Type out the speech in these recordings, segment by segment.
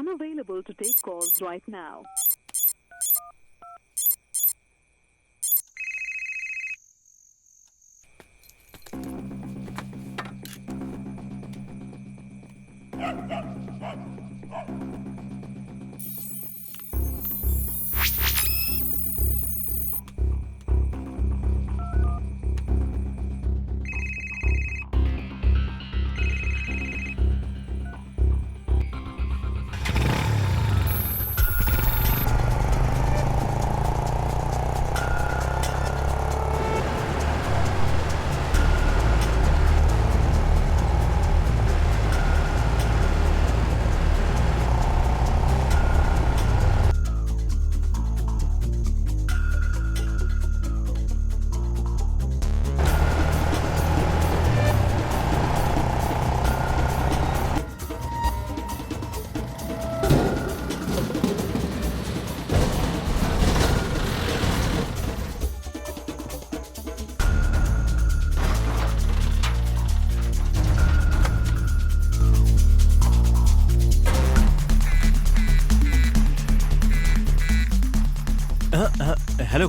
unavailable to take calls right now.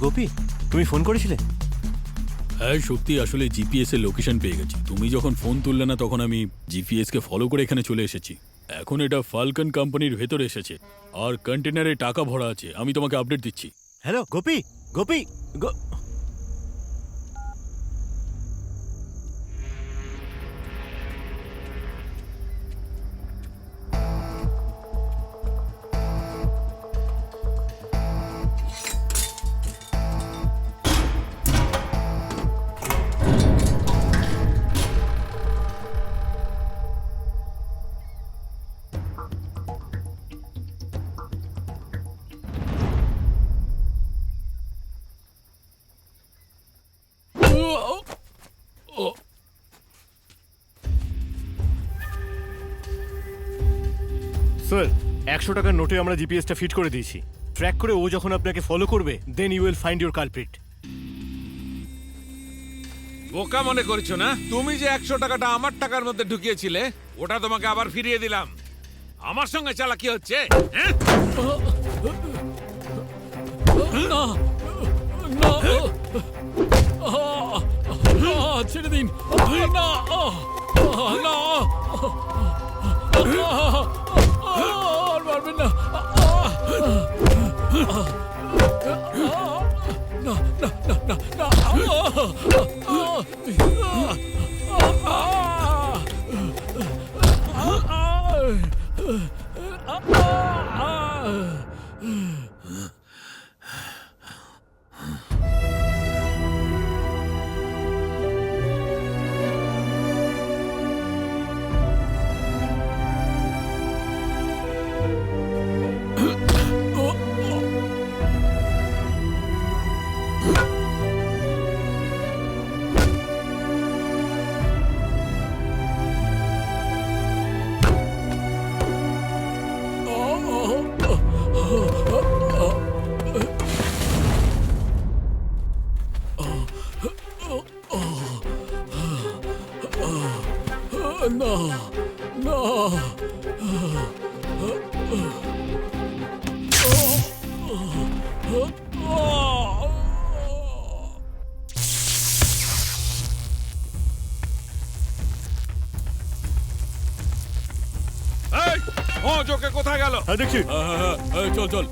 Gopi তুমি phone করেছিলে? হ্যাঁ সত্যি আসলে জিপিএস এর লোকেশন পেয়ে গেছি। তুমি যখন ফোন তুললে না তখন আমি জিপিএস কে ফলো করে এখানে চলে এসেছি। এখন এটা ফালকন কোম্পানির ভেতরে এসেছে। আর কন্টেনারে টাকা ভরা আছে। আমি তোমাকে আপডেট দিচ্ছি। হ্যালো গোপি গোপি একশো টাকার নোটে আমরা জিপিএসটা ফিট করে দিয়েছি ট্র্যাক করে ও যখন আপনাকে ফলো করবে then you will find your culprit বোকা মনে করছ না তুমি যে একশো টাকাটা আমার টাকার মধ্যে ঢুকিয়েছিলে ওটা তোমাকে আবার ফিরিয়ে দিলাম আমার সঙ্গে চালাকি হচ্ছে হ্যাঁ? না না! ছেড়ে দিন! না আহ! আর মারবেন না না না না না না না কোথায় গেল? হ্যাঁ দেখছি। চল চল।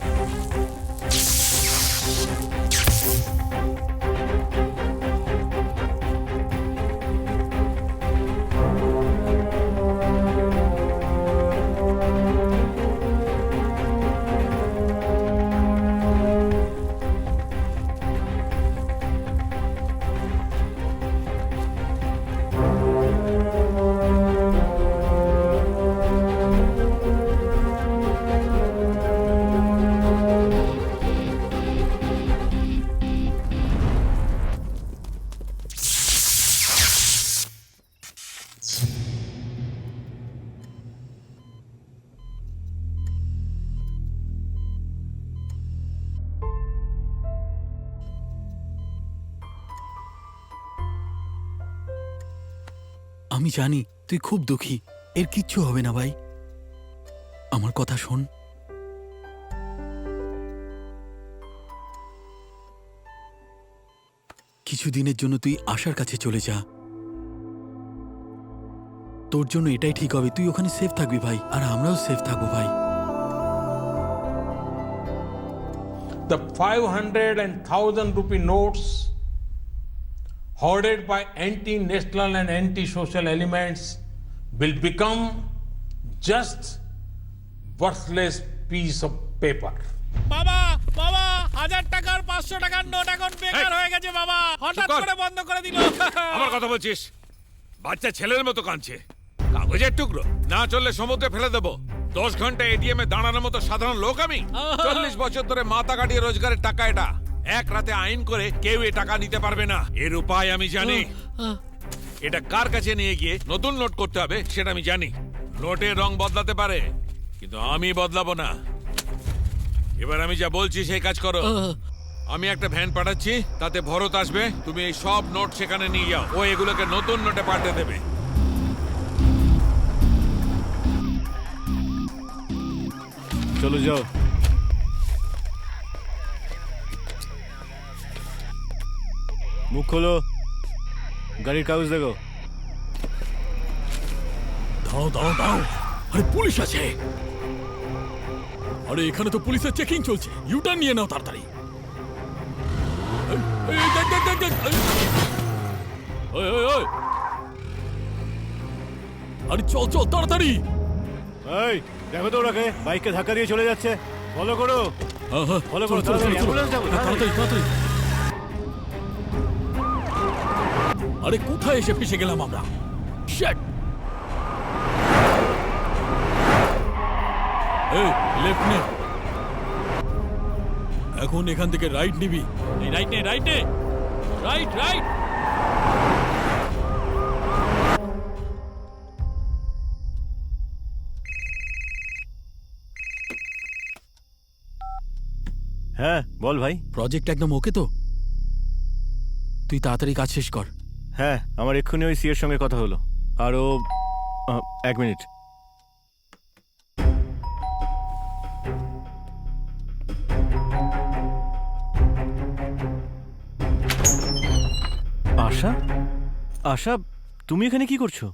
আমি জানি তুই খুব দুঃখী। এর কিচ্ছু হবে না ভাই। আমার কথা শোন। কিছু দিনের জন্য তুই আশার কাছে চলে যা। তোর জন্য এটাই ঠিক হবে। তুই ওখানে সেফ থাকবি ভাই, আর আমরাও সেফ থাকব ভাই। The 500 and 1000 rupee notes hoarded by anti-national and anti-social elements will become just worthless piece of paper. বাবা বাবা হাজার টাকার পাঁচশো টাকার নোট এখন বেকার! হয়ে গেছে বাবা। হঠাৎ। করে। বন্ধ করে দিল। আমার কথা বলছিস? বাচ্চা ছেলের মতো কাঁদছে। কাগজের টুকরো। না চললে সমুদ্রে ফেলে দেবো। দশ ঘণ্টা এটিএম এ দাঁড়ানোর মতো সাধারণ লোক আমি। চল্লিশ বছর ধরে মাথা কাটিয়ে রোজগারের টাকা এটা। এক রাতে আইন করে কেউ এ টাকা নিতে পারবে না। এর উপায় আমি জানি। এটা কার কাছে নিয়ে গিয়ে নতুন নোট করতে হবে সেটা আমি জানি। নোটের রং বদলাতে পারে কিন্তু আমি বদলাবো না। এবার আমি যা বলছি সেই কাজ করো। আমি একটা ভ্যান পাঠাচ্ছি তাতে ভরত আসবে। তুমি এই সব নোট সেখানে নিয়ে যাও। ও এগুলোকে নতুন নোটে পাঠিয়ে দেবে। চলো যাও। মুখ খোলো। গাড়ির কাগজ দেখো। দাও দাও দাও। আরে পুলিশ আছে। আরে এখানে তো পুলিশের চেকিং চলছে। ইউটার্ন নিয়ে নাও তাড়াতাড়ি। আরে চল চল তাড়াতাড়ি। এই দেখো তো ওরাকে বাইককে ধাক্কা দিয়ে চলে যাচ্ছে। ফলো করো। হ্যাঁ, হ্যাঁ, ফলো করো, তাড়াতাড়ি, হ্যাঁ, তাড়াতাড়ি। আরে কোথায় এসে ফেসে গেলাম আমরা! এই লেফট নে। এখন এখান থেকে রাইট নিবি। এই রাইট নে রাইট নে। রাইট রাইট হ্যাঁ বল ভাই। প্রজেক্ট একদম ওকে তো? তুই তাড়াতাড়ি কাজ শেষ কর। হ্যাঁ আমার এক্ষুনি ওই সিএর সঙ্গে কথা হলো। আরও এক মিনিট। আশা? আশা, তুমি এখানে কি করছ?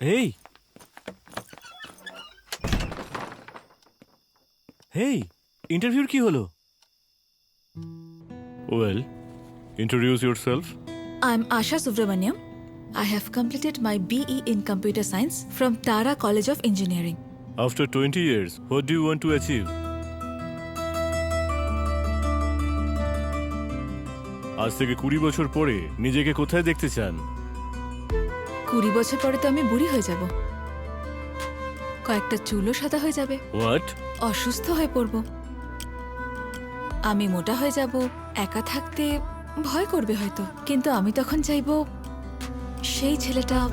এই হেই ইন্টারভিউর কি হলো? Well introduce yourself I'm Asha Subramaniam. I have completed my BE in Computer Science from Tara College of Engineering. After 20 years, what do you want to achieve? আজ থেকে কুড়ি বছর পরে নিজেকে কোথায় দেখতে চান কুড়ি বছর পরে তো আমি বুড়ি হয়ে যাব কয়েকটা চুলও সাদা হয়ে যাবে হোয়াট অসুস্থ হয়ে পড়ব আমি মোটা হয়ে যাব একা থাকতে ভয় করবে হয়তো কিন্তু আমি তখন চাইব সেই ছেলেটা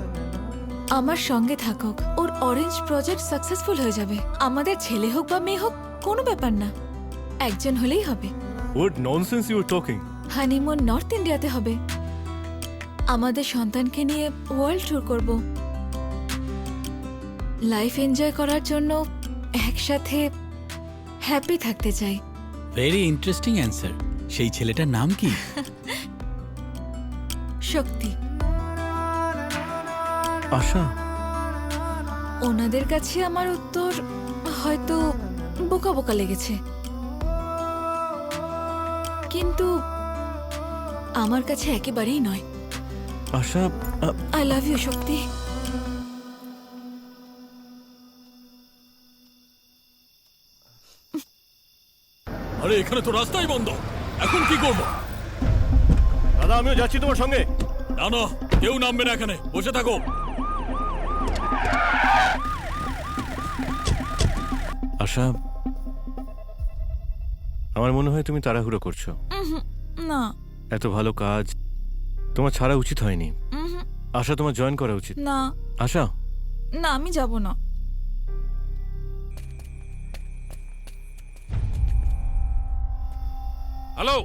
আমার সঙ্গে থাকুক। ওর অরেঞ্জ প্রজেক্ট সাকসেসফুল হয়ে যাবে। আমাদের ছেলে হোক বা মেয়ে হোক কোনো ব্যাপার না। একজন হলেই হবে। What nonsense you talking honeymoon north ইন্ডিয়াতে হবে। আমাদের সন্তানকে নিয়ে ওয়ার্ল্ড ট্যুর করব। লাইফ এনজয় করার জন্য একসাথে হ্যাপি থাকতে চাই। ভেরি ইন্টারেস্টিং অ্যান্সার সেই ছেলেটার নাম কি? শক্তি। আশা। ওনাদের কাছে আমার উত্তর হয়তো বোকা বোকা লেগেছে। কিন্তু আমার কাছে একেবারেই নয়। Asha I love you Shakti. আরে এখানে তো রাস্তাই বন্ধ। এখন কি করব? দাদা আমিও যাচ্ছি তোমার সঙ্গে। না না কেউ নামবে না এখানে। বসে থাকো। আশা আমার মনে হয় তুমি তাড়াহুড়ো করছ। না। এত ভালো কাজ তোমার ছাড়া উচিত হয়নি। আশা তোমার জয়েন করা উচিত। না। আশা? না আমি যাব না। হ্যালো?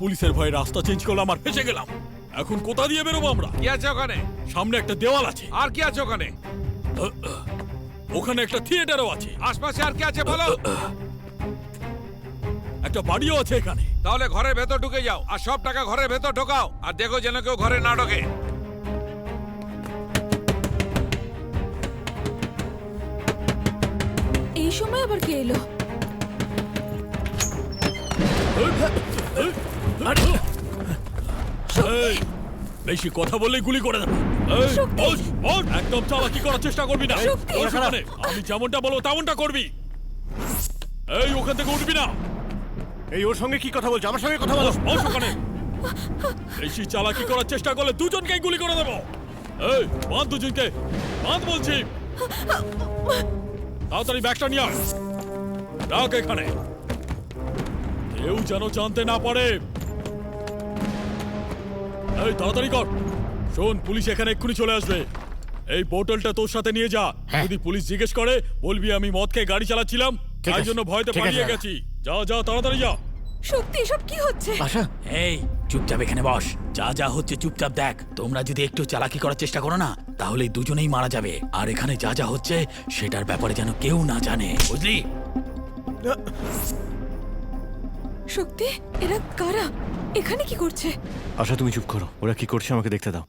পুলিশের ভয়ে রাস্তা চেঞ্জ করলাম আর ফেসে গেলাম। এখন কোথা দিয়ে বেরোবো আমরা? কি আছে ওখানে? সামনে একটা দেওয়াল আছে। আর কি আছে ওখানে? ওখানে একটা থিয়েটারও আছে। আশপাশে আর কি আছে বলো? একটা বাড়িও আছে এখানে। তাহলে ঘরের ভেতর ঢুকে যাও আর সব টাকা ঘরের ভেতর ঢোকাও আর দেখো যেন কেউ ঘরে না ঢোকে। এই সময় আবার কে এলো? বেশি কথা বললেই গুলি করে দেবো। একদম চালাকি করার চেষ্টা করবি না? আমি যেমনটা বলব তেমনটা করবি। এই ওখান থেকে উঠবি না। এই ওর সঙ্গে কি কথা বলছো? আমার সঙ্গে কথা বলো। বস, ওখানে। বেশি চালাকি করার চেষ্টা করলে দুজনকেই গুলি করে দেবো। এই বাঁধ দুজনকে। বাঁধ বলছি। তাড়াতাড়ি ব্যাগটা নিয়ে আয়। রাখ এখানে। কেউ যেন জানতে না পারে। এই তাড়াতাড়ি কর। শোন পুলিশ এখানে এক্ষুনি চলে আসবে। এই বোতলটা তোর সাথে নিয়ে যা। হ্যাঁ। যদি পুলিশ জিজ্ঞেস করে বলবি আমি মদ খেয়ে গাড়ি চালাচ্ছিলাম তাই জন্য ভয়তে পালিয়ে গেছি। যা যা তাড়াতাড়ি যা। সত্যি এসব কি হচ্ছে? আশা এই চুপচাপ এখানে বস। যা যা হচ্ছে চুপচাপ দেখ। তোমরা যদি একটু চালাকি করার চেষ্টা করো না তাহলে দুজনেই মারা যাবে। আর এখানে যা যা হচ্ছে সেটার ব্যাপারে যেন কেউ না জানে বুঝলি? শক্তি, এরা কারা? এখানে কি করছে? আশা, তুমি চুপ করো। ওরা কি করছে আমাকে দেখতে দাও।